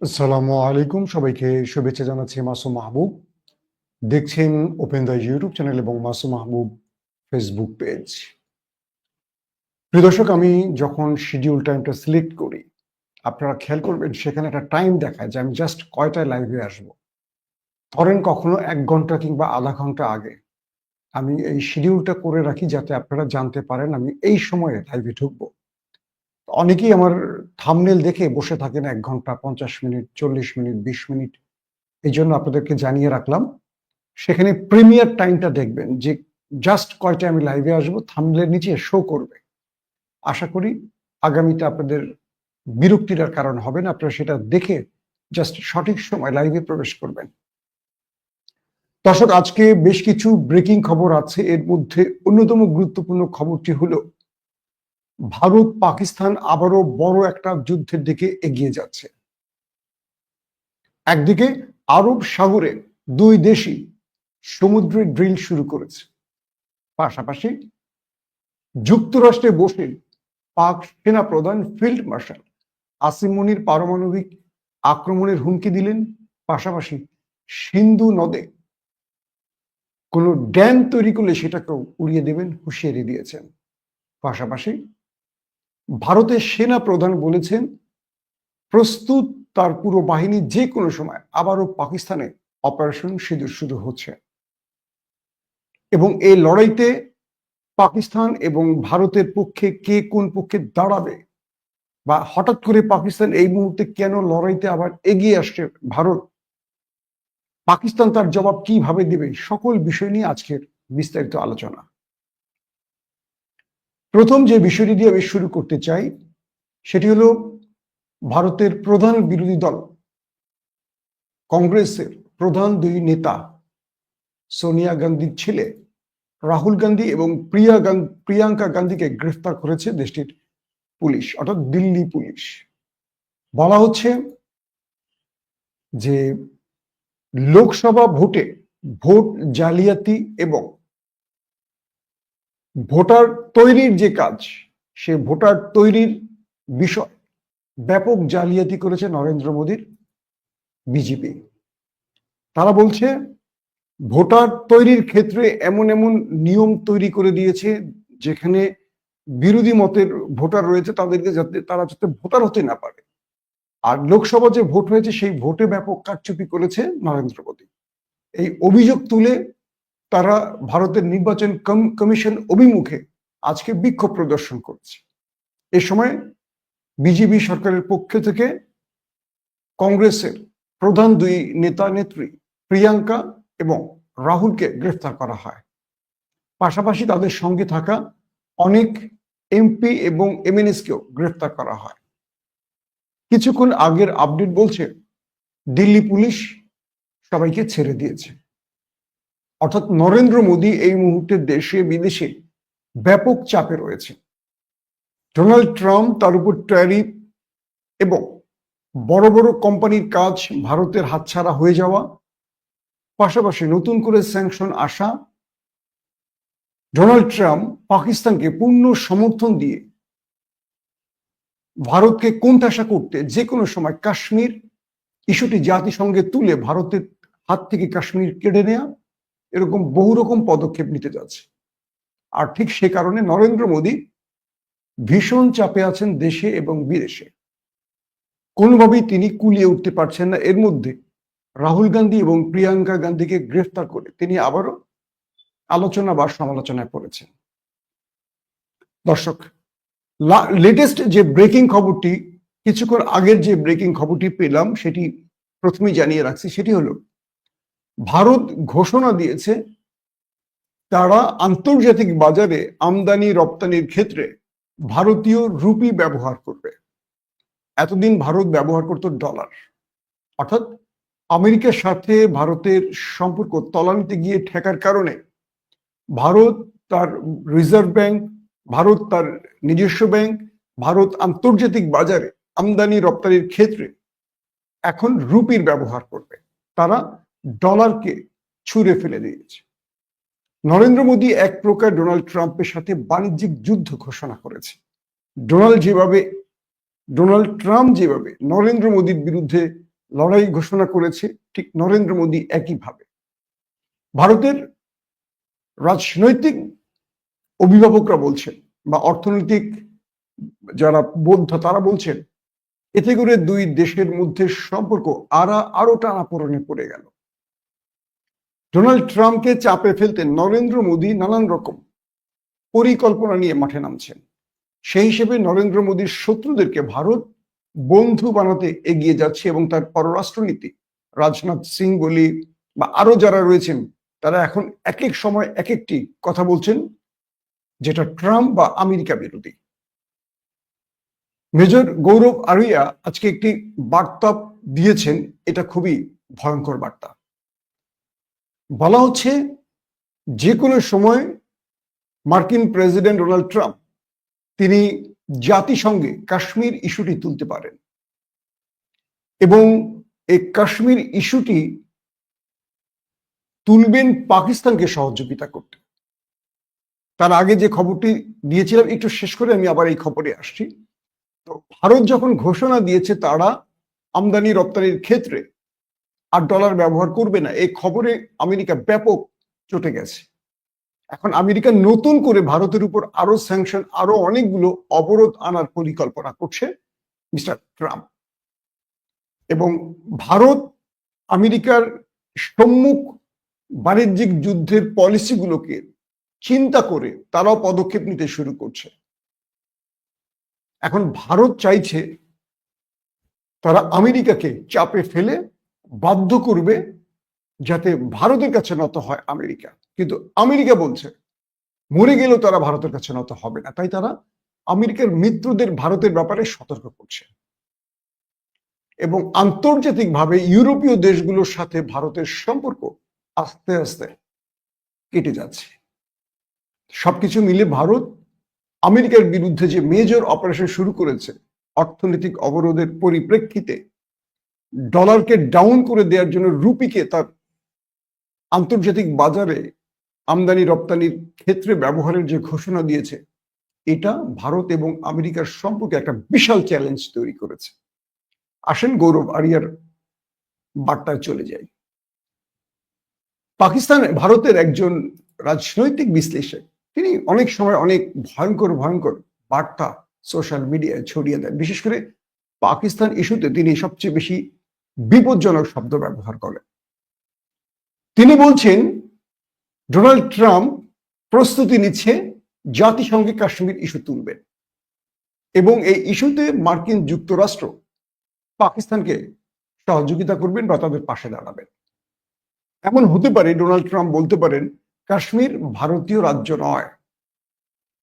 আসসালামু আলাইকুম। সবাইকে শুভেচ্ছা জানাচ্ছি মাসুম মাহবুব। দেখছেন ওপেন দ্য ইউটিউব চ্যানেল এবং মাসুম মাহবুব ফেসবুক পেজ প্রিয় দর্শক, আমি যখন শিডিউল টাইমটা সিলেক্ট করি, আপনারা খেয়াল করবেন সেখানে একটা টাইম দেখায় যে আমি জাস্ট কয়টায় লাইভে আসব। ধরেন কখনো এক ঘণ্টা কিংবা আধা ঘণ্টা আগে আমি এই শিডিউলটা করে রাখি যাতে আপনারা জানতে পারেন আমি এই সময়ে লাইভে ঢুকবো। অনেকেই আমার থামনেল দেখে বসে থাকেন এক ঘণ্টা, পঞ্চাশ মিনিট, চল্লিশ মিনিট, বিশ মিনিট। এই জন্য আপনাদেরকে জানিয়ে রাখলাম, সেখানে প্রিমিয়ার টাইমটা দেখবেন যে জাস্ট কয়টা আমি লাইভে আসব থামনেলের নিচে শো করবে। আশা করি আগামীতে আপনাদের বিরক্তির কারণ হবে না, আপনারা সেটা দেখে জাস্ট সঠিক সময় লাইভে প্রবেশ করবেন। দর্শক, আজকে বেশ কিছু ব্রেকিং খবর আছে, এর মধ্যে অন্যতম গুরুত্বপূর্ণ খবরটি হলো ভারত পাকিস্তান আবারও বড় একটা যুদ্ধের দিকে এগিয়ে যাচ্ছে। একদিকে আরব সাগরে দুই দেশই সমুদ্রে ড্রিল শুরু করেছে। পাশাপাশি যুক্তরাষ্ট্রে বসে পাক সেনা প্রধান ফিল্ড মার্শাল আসিম মনির পারমাণবিক আক্রমণের হুমকি দিলেন। পাশাপাশি সিন্ধু নদে কোন ড্যাম তৈরি করলে সেটাকেও উড়িয়ে দেবেন, হুঁশিয়ারি দিয়েছেন। পাশাপাশি ভারতের সেনা প্রধান বলেছেন, প্রস্তুত তার পুরো বাহিনী যে কোনো সময় আবারও পাকিস্তানে অপারেশন সিঁদুর শুরু হচ্ছে। এবং এই লড়াইতে পাকিস্তান এবং ভারতের পক্ষে কে কোন পক্ষে দাঁড়াবে বা হঠাৎ করে পাকিস্তান এই মুহূর্তে কেন লড়াইতে আবার এগিয়ে আসছে ভারত? পাকিস্তান তার জবাব কীভাবে দেবে? সকল বিষয় নিয়ে আজকের বিস্তারিত আলোচনা। প্রথম যে বিষয়টি দিয়ে আমি শুরু করতে চাই, সেটি হলো ভারতের প্রধান বিরোধী দল, কংগ্রেসের প্রধান দুই নেতা, সোনিয়া গান্ধীর ছেলে রাহুল গান্ধী এবং প্রিয়া প্রিয়াঙ্কা গান্ধীকে গ্রেফতার করেছে দেশটির পুলিশ, অর্থাৎ দিল্লি পুলিশ। বলা হচ্ছে যে লোকসভা ভোটে ভোট জালিয়াতি এবং ভোটার তৈরির যে কাজ, সে ভোটার তৈরির বিষয় ব্যাপক জালিয়াতি করেছে নরেন্দ্র মোদীর বিজেপি। তারা বলছে, ভোটার তৈরির ক্ষেত্রে এমন এমন নিয়ম তৈরি করে দিয়েছে, যেখানে বিরোধী মতের ভোটার রয়েছে তাদেরকে যাতে, তারা যাতে ভোটার হতে না পারে। আর লোকসভা যে ভোট হয়েছে, সেই ভোটে ব্যাপক কারচুপি করেছে নরেন্দ্র মোদী। এই অভিযোগ তুলে তারা ভারতের নির্বাচন কমিশন অভিমুখে আজকে বিক্ষোভ প্রদর্শন করছে। এ সময় বিজেপি সরকারের পক্ষ থেকে কংগ্রেসের প্রধান দুই নেতা নেত্রী প্রিয়াঙ্কা এবং রাহুলকে গ্রেফতার করা হয়। পাশাপাশি তাদের সঙ্গে থাকা অনেক এমপি এবং এমএনএসকেও গ্রেফতার করা হয়। কিছুক্ষণ আগের আপডেট বলছে, দিল্লি পুলিশ সবাইকে ছেড়ে দিয়েছে। অর্থাৎ নরেন্দ্র মোদী এই মুহূর্তে দেশে বিদেশে ব্যাপক চাপে রয়েছে। ডোনাল্ড ট্রাম্প তার উপর ট্যারিফ এবং বড় বড় কোম্পানির কাজ ভারতের হাতছাড়া হয়ে যাওয়া, পাশাপাশি নতুন করে স্যাংশন আসা, ডোনাল্ড ট্রাম্প পাকিস্তানকে পূর্ণ সমর্থন দিয়ে ভারতকে কোণঠাসা করতে যে কোনো সময় কাশ্মীর ইস্যুটি জাতিসংঘে তুলে ভারতের হাত থেকে কাশ্মীর কেড়ে নেওয়া এরকম বহু রকম পদক্ষেপ নিতে যাচ্ছে। আর ঠিক সে কারণে নরেন্দ্র মোদী ভীষণ চাপে আছেন দেশে এবং বিদেশে। কোনোভাবেই তিনি কুলিয়ে উঠতে পারছেন না। এর মধ্যে রাহুল গান্ধী এবং প্রিয়াঙ্কা গান্ধীকে গ্রেফতার করে তিনি আবারও আলোচনা বা সমালোচনায় পড়েছেন। দর্শক লেটেস্ট যে ব্রেকিং খবরটি, কিছুক্ষণ আগের যে ব্রেকিং খবরটি পেলাম, সেটি প্রথমেই জানিয়ে রাখছি, সেটি হলো ভারত ঘোষণা দিয়েছে তারা আন্তর্জাতিক বাজারে আমদানি রপ্তানির ক্ষেত্রে ভারতীয় রুপি ব্যবহার করবে। এতদিন ভারত ব্যবহার করত ডলার। অর্থাৎ আমেরিকার সাথে ভারতের সম্পর্ক তলানিতে গিয়ে ঠেকার কারণে ভারত তার রিজার্ভ ব্যাংক, ভারত তার নিজস্ব ব্যাংক, ভারত আন্তর্জাতিক বাজারে আমদানি রপ্তানির ক্ষেত্রে এখন রুপির ব্যবহার করবে। তারা ডলারকে ছুঁড়ে ফেলে দিয়েছে। নরেন্দ্র মোদী এক প্রকার ডোনাল্ড ট্রাম্পের সাথে বাণিজ্যিক যুদ্ধ ঘোষণা করেছে। ডোনাল্ড যেভাবে, ডোনাল্ড ট্রাম্প যেভাবে নরেন্দ্র মোদীর বিরুদ্ধে লড়াই ঘোষণা করেছে, ঠিক নরেন্দ্র মোদী একইভাবে ভারতের রাজনৈতিক অভিভাবকরা বলছেন বা অর্থনৈতিক যারা বোদ্ধ তারা বলছেন, এতে করে দুই দেশের মধ্যে সম্পর্ক আরা আরও টানাপোড়েনে পড়ে গেল। ডোনাল্ড ট্রাম্পকে চাপে ফেলতে নরেন্দ্র মোদী নানান রকম পরিকল্পনা নিয়ে মাঠে নামছেন। সেই হিসেবে নরেন্দ্র মোদীর শত্রুদেরকে ভারত বন্ধু বানাতে এগিয়ে যাচ্ছে এবং তার পররাষ্ট্রনীতি, রাজনাথ সিং বলি বা আরও যারা রয়েছেন, তারা এখন এক এক সময় এক একটি কথা বলছেন, যেটা ট্রাম্প বা আমেরিকা বিরোধী। মেজর গৌরব আরিয়া আজকে একটি বার্তা দিয়েছেন, এটা খুবই ভয়ঙ্কর বার্তা। বলা হচ্ছে যে কোনো সময় মার্কিন প্রেসিডেন্ট ডোনাল্ড ট্রাম্প তিনি জাতিসংঘে কাশ্মীর ইস্যুটি তুলতে পারেন। এবং এই কাশ্মীর ইস্যুটি তুলবেন পাকিস্তানকে সহযোগিতা করতে। তার আগে যে খবরটি দিয়েছিলাম, একটু শেষ করে আমি আবার এই খবরে আসছি। তো ভারত যখন ঘোষণা দিয়েছে তারা আমদানি রপ্তানির ক্ষেত্রে আর ডলার ব্যবহার করবে না। এই খবরে আমেরিকা ব্যাপক চটে গেছে। এখন আমেরিকা নতুন করে ভারতের উপর আরও স্যাংশন আরও অনেকগুলো অবরোধ আনার পরিকল্পনা করছে মিস্টার ট্রাম্প। এবং ভারত আমেরিকার সম্মুখ বাণিজ্যিক যুদ্ধের পলিসিগুলোকে চিন্তা করে তারাও পদক্ষেপ নিতে শুরু করছে। এখন ভারত চাইছে তারা আমেরিকাকে চাপে ফেলে বাধ্য করবে যাতে ভারতের কাছে নত হয় আমেরিকা। কিন্তু আমেরিকা বলছে, মরে গেলেও তারা ভারতের কাছে নত হবে না। তাই তারা আমেরিকার মিত্রদের ভারতের ব্যাপারে সতর্ক করছে। এবং আন্তর্জাতিকভাবে ইউরোপীয় দেশগুলোর সাথে ভারতের সম্পর্ক আস্তে আস্তে কেটে যাচ্ছে। সবকিছু মিলে ভারত আমেরিকার বিরুদ্ধে যে মেজর অপারেশন শুরু করেছে, অর্থনৈতিক অবরোধের পরিপ্রেক্ষিতে ডলারকে ডাউন করে দেওয়ার জন্য রুপিকে তার আন্তর্জাতিক বাজারে আমদানি রপ্তানির ক্ষেত্রে ব্যবহারের যে ঘোষণা দিয়েছে, এটা ভারত এবং আমেরিকার সম্পর্কে একটা বিশাল চ্যালেঞ্জ তৈরি করেছে। আসেন গৌরব, আরিয়ার বার্তায় চলে যাই। পাকিস্তান ভারতের একজন রাজনৈতিক বিশ্লেষক, তিনি অনেক সময় অনেক ভয়ঙ্কর ভয়ঙ্কর বার্তা সোশ্যাল মিডিয়ায় ছড়িয়ে দেন। বিশেষ করে পাকিস্তান ইস্যুতে তিনি সবচেয়ে বেশি বিপজ্জনক শব্দ ব্যবহার করেন তিনি বলছেন, ডোনাল্ড ট্রাম্প প্রস্তুতি নিচ্ছে জাতিসংঘে কাশ্মীর ইস্যু তুলবেন এবং এই ইস্যুতে মার্কিন যুক্তরাষ্ট্র পাকিস্তানকে সহযোগিতা করবেন বা তাদের পাশে দাঁড়াবেন। এমন হতে পারে, ডোনাল্ড ট্রাম্প বলতে পারেন, কাশ্মীর ভারতীয় রাজ্য নয়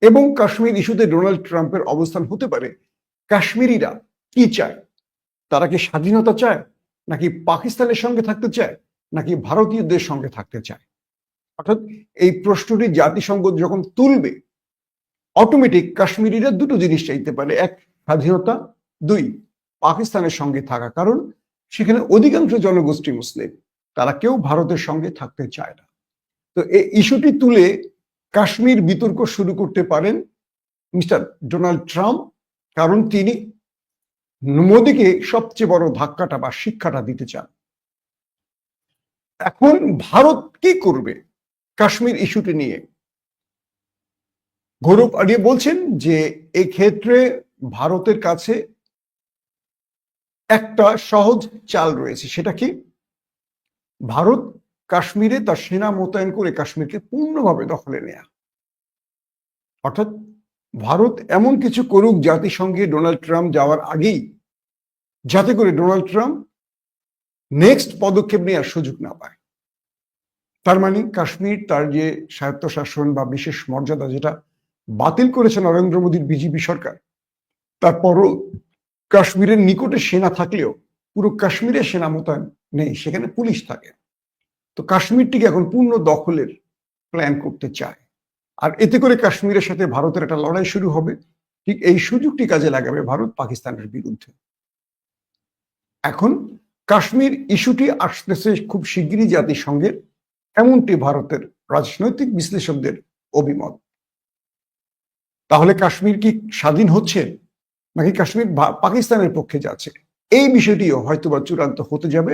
এবং কাশ্মীর ইস্যুতে ডোনাল্ড ট্রাম্পের অবস্থান হতে পারে কাশ্মীরিরা। কি চায়? তারা কি স্বাধীনতা চায়? নাকি পাকিস্তানের সঙ্গে থাকতে চায়, নাকি ভারতীয়দের সঙ্গে থাকতে চায়? অর্থাৎ এই প্রশ্নটি জাতিসংঘ যখন তুলবে অটোমেটিক কাশ্মীরিরা দুটো জিনিস চাইতে পারে। এক, স্বাধীনতা। দুই, পাকিস্তানের সঙ্গে থাকা। কারণ সেখানে অধিকাংশ জনগোষ্ঠী মুসলিম। তারা কেউ ভারতের সঙ্গে থাকতে চায় না। তো এই ইস্যুটি তুলে কাশ্মীর বিতর্ক শুরু করতে পারেন মিস্টার ডোনাল্ড ট্রাম্প। কারণ তিনি মোদীকে সবচেয়ে বড় ধাক্কাটা বা শিক্ষাটা দিতে চান। এখন ভারত কি করবে? কাশ্মীর ইস্যুটি নিয়ে। গৌরব আলিয়া বলছেন যে ক্ষেত্রে ভারতের কাছে একটা সহজ চাল রয়েছে। সেটা কি? ভারত কাশ্মীরে তার সেনা মোতায়েন করে কাশ্মীরকে পূর্ণভাবে দখলে নেয়া। অর্থাৎ ভারত এমন কিছু করুক জাতিসংঘে ডোনাল্ড ট্রাম্প যাওয়ার আগেই, যাতে করে ডোনাল্ড ট্রাম্প নেক্সট পদক্ষেপ নেওয়ার সুযোগ না পায়। তার মানে কাশ্মীর তার যে স্বায়ত্তশাসন বা বিশেষ মর্যাদা যেটা বাতিল করেছে নরেন্দ্র মোদীর বিজেপি সরকার, তারপরও কাশ্মীরের নিকটে সেনা থাকলেও পুরো কাশ্মীরে সেনা মোতায়েন নেই, সেখানে পুলিশ থাকে। তো কাশ্মীরটিকে এখন পূর্ণ দখলের প্ল্যান করতে চায়। আর এতে করে কাশ্মীরের সাথে ভারতের একটা লড়াই শুরু হবে। ঠিক এই সুযোগটি কাজে লাগাবে ভারত পাকিস্তানের বিরুদ্ধে। এখন কাশ্মীর ইস্যুটি আসতেছে খুব শিগগিরই জাতিসংঘের, এমনটি ভারতের রাজনৈতিক বিশ্লেষকদের অভিমত। তাহলে কাশ্মীর কি স্বাধীন হচ্ছে? নাকি কাশ্মীর পাকিস্তানের পক্ষে যাচ্ছে? এই বিষয়টিও হয়তোবা চূড়ান্ত হতে যাবে,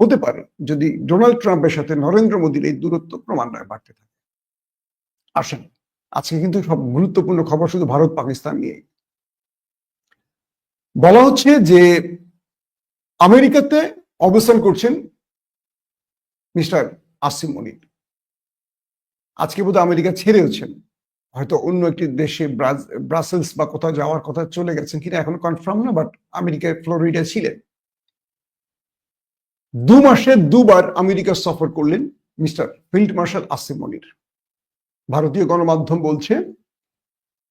হতে পারে। যদি ডোনাল্ড ট্রাম্পের সাথে নরেন্দ্র মোদীর এই দূরত্ব ক্রমান্বয়ে বাড়তে থাকে। আসেন। আজকে কিন্তু সব গুরুত্বপূর্ণ খবর শুধু ভারত, পাকিস্তান নিয়ে বলা হচ্ছে যে আমেরিকাতে অবস্থান করছেন মিস্টার আসিম মনির আজকে বোধহয় আমেরিকা ছেড়েওছেন হয়তো অন্য একটি দেশে ব্রাসেলস বা কোথাও যাওয়ার কথা চলে গেছেন কিনা এখনও কনফার্ম না বাট আমেরিকায় ফ্লোরিডা ছিলেন। দু মাসে দুবার আমেরিকা সফর করলেন mister field marshal Asim Munir. ভারতীয় গণমাধ্যম বলছে,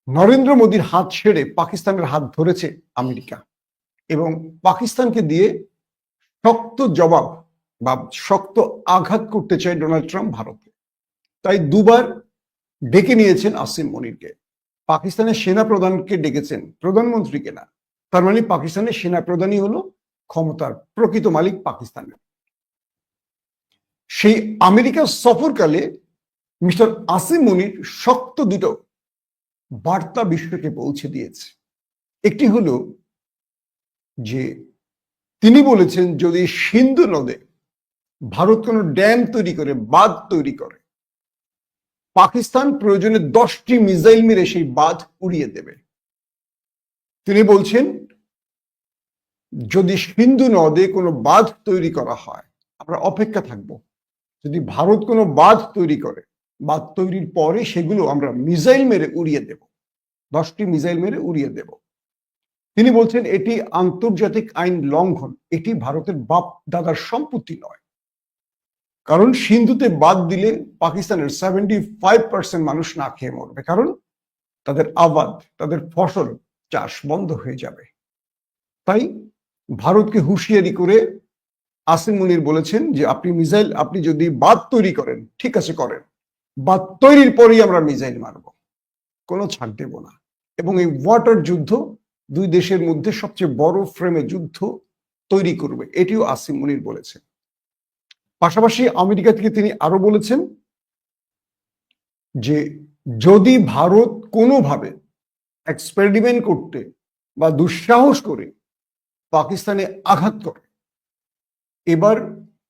নরেন্দ্র মোদীর হাত ছেড়ে পাকিস্তানের হাত ধরেছে আমেরিকা এবং পাকিস্তানকে দিয়ে শক্ত জবাব বা শক্ত আঘাত করতে চায় ডোনাল্ড ট্রাম্প ভারতে। তাই দুবার ডেকে নিয়েছেন আসিম মনিরকে। পাকিস্তানের সেনা প্রধানকে ডেকেছেন প্রধানমন্ত্রীকে না। তার মানে পাকিস্তানের সেনা প্রধানই হলো ক্ষমতার প্রকৃত মালিক পাকিস্তানের। সেই আমেরিকা সফরকালে মিস্টার আসিম মনির শক্ত দুটো বার্তা বিশ্বকে পৌঁছে দিয়েছে। একটি হলো যে তিনি বলেছেন, যদি সিন্ধু নদে ভারত কোনো ড্যাম তৈরি করে, বাঁধ তৈরি করে, পাকিস্তান প্রয়োজনে দশটি মিসাইল মেরে সেই বাঁধ উড়িয়ে দেবে। তিনি বলছেন, যদি সিন্ধু নদে কোনো বাঁধ তৈরি করা হয়, আমরা অপেক্ষা থাকব। যদি ভারত কোনো বাঁধ তৈরি করে বাঁধ তৈরির পরে সেগুলো আমরা মিসাইল মেরে উড়িয়ে দেব। দশটি মিসাইল মেরে উড়িয়ে দেব। তিনি বলছেন, এটি আন্তর্জাতিক আইন লঙ্ঘন। এটি ভারতের বাপ দাদার সম্পত্তি নয়। কারণ সিন্ধুতে বাদ দিলে পাকিস্তানের সেভেন্টি ফাইভ পার্সেন্ট মানুষ না খেয়ে মরবে। কারণ তাদের আবাদ, তাদের ফসল চাষ বন্ধ হয়ে যাবে। তাই ভারতকে হুঁশিয়ারি করে আসিম মুনির বলেছেন যে, আপনি মিসাইল, আপনি যদি বাদ তৈরি করেন, ঠিক আছে করেন। বাদ তৈরির পরেই আমরা মিসাইল মারব। কোনো ছাড় দেব না। এবং এই ওয়াটার যুদ্ধ দুই দেশের মধ্যে সবচেয়ে বড় ফ্রেমে যুদ্ধ তৈরি করবে, এটিও আসিম মুনির বলেছেন। পাশাপাশি আমেরিকা থেকে তিনি আরও বলেছেন যে, যদি ভারত কোনোভাবে এক্সপেরিমেন্ট করতে বা দুঃসাহস করে, পাকিস্তানে আঘাত করে, এবার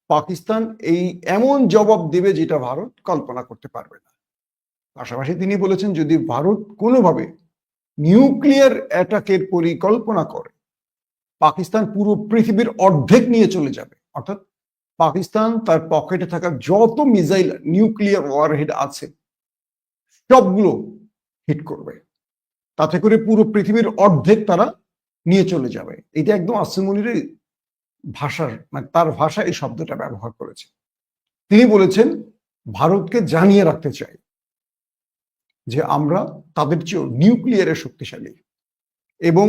পাকিস্তান এই এমন জবাব দেবে যেটা ভারত কল্পনা করতে পারবে না। পাশাপাশি তিনি বলেছেন, যদি ভারত কোনোভাবে নিউক্লিয়ার অ্যাটাকের পরিকল্পনা করে, পাকিস্তান পুরো পৃথিবীর অর্ধেক নিয়ে চলে যাবে। অর্থাৎ পাকিস্তান তার পকেটে থাকা যত মিসাইল নিউক্লিয়ার ওয়ারহেড আছে, সবগুলো হিট করবে। তাতে করে পুরো পৃথিবীর অর্ধেক তারা নিয়ে চলে যাবে। এটা একদম আসিমনির ভাষার মানে তার ভাষা এই শব্দটা ব্যবহার করেছে। তিনি বলেছেন, ভারতকে জানিয়ে রাখতে চাই যে আমরা তাদের চেয়েও নিউক্লিয়ারে শক্তিশালী এবং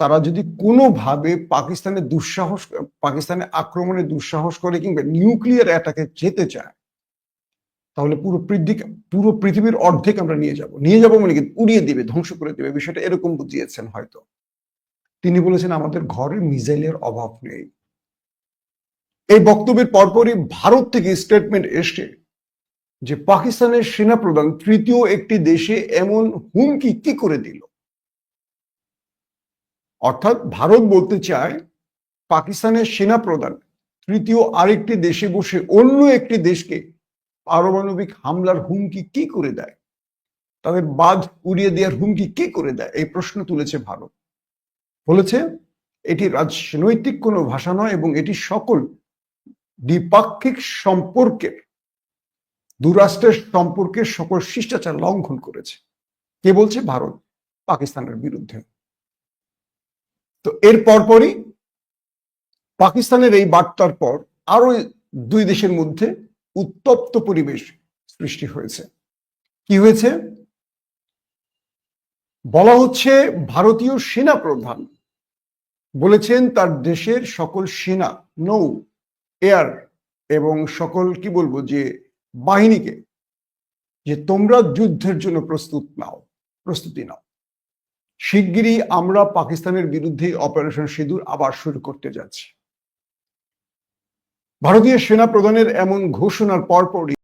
তারা যদি কোনোভাবে পাকিস্তানের দুঃসাহস, পাকিস্তানে আক্রমণে দুঃসাহস করে কিংবা নিউক্লিয়ার অ্যাটাকে যেতে চায়, তাহলে পুরো পৃথিবী পুরো পৃথিবীর অর্ধেক আমরা নিয়ে যাব। নিয়ে যাব মানে কি উড়িয়ে দিবে, ধ্বংস করে দেবে, বিষয়টা এরকম বুঝিয়েছেন হয়তো। তিনি বলেছেন, আমাদের ঘরে মিসাইলের অভাব নেই। এই বক্তব্যের পরপরই ভারত থেকে স্টেটমেন্ট এসছে যে পাকিস্তানের সেনা প্রধান তৃতীয় একটি দেশে এমন হুমকি কি করে দিল? অর্থাৎ ভারত বলতে চায়, পাকিস্তানের সেনা প্রধান তৃতীয় আরেকটি দেশে বসে অন্য একটি দেশকে পারমাণবিক হামলার হুমকি কি করে দেয়? তাদের বাদ উড়িয়ে দেওয়ার হুমকি কি করে দেয়? এই প্রশ্ন তুলেছে ভারত। বলেছে, এটি রাজনৈতিক কোনো ভাষা নয় এবং এটি সকল দ্বিপাক্ষিক সম্পর্কের, দুরাষ্ট্রের সম্পর্কের সকল শিষ্টাচার লঙ্ঘন করেছে। কে বলছে? ভারত, পাকিস্তানের বিরুদ্ধে। তো এর পরপরই পাকিস্তানের এই বার্তার পর আরও দুই দেশের মধ্যে উত্তপ্ত পরিবেশ সৃষ্টি হয়েছে। কি হয়েছে? বলা হচ্ছে, ভারতীয় সেনা প্রধান বলেছেন তার দেশের সকল সেনা, নৌ, এয়ার এবং সকল, কি বলব, যে বাহিনীকে, যে তোমরা যুদ্ধের জন্য প্রস্তুত নাও, প্রস্তুতি নাও। শিগগিরই আমরা পাকিস্তানের বিরুদ্ধে অপারেশন সিঁদুর আবার শুরু করতে যাচ্ছি। ভারতীয় সেনা প্রধানের এমন ঘোষণার পরপরই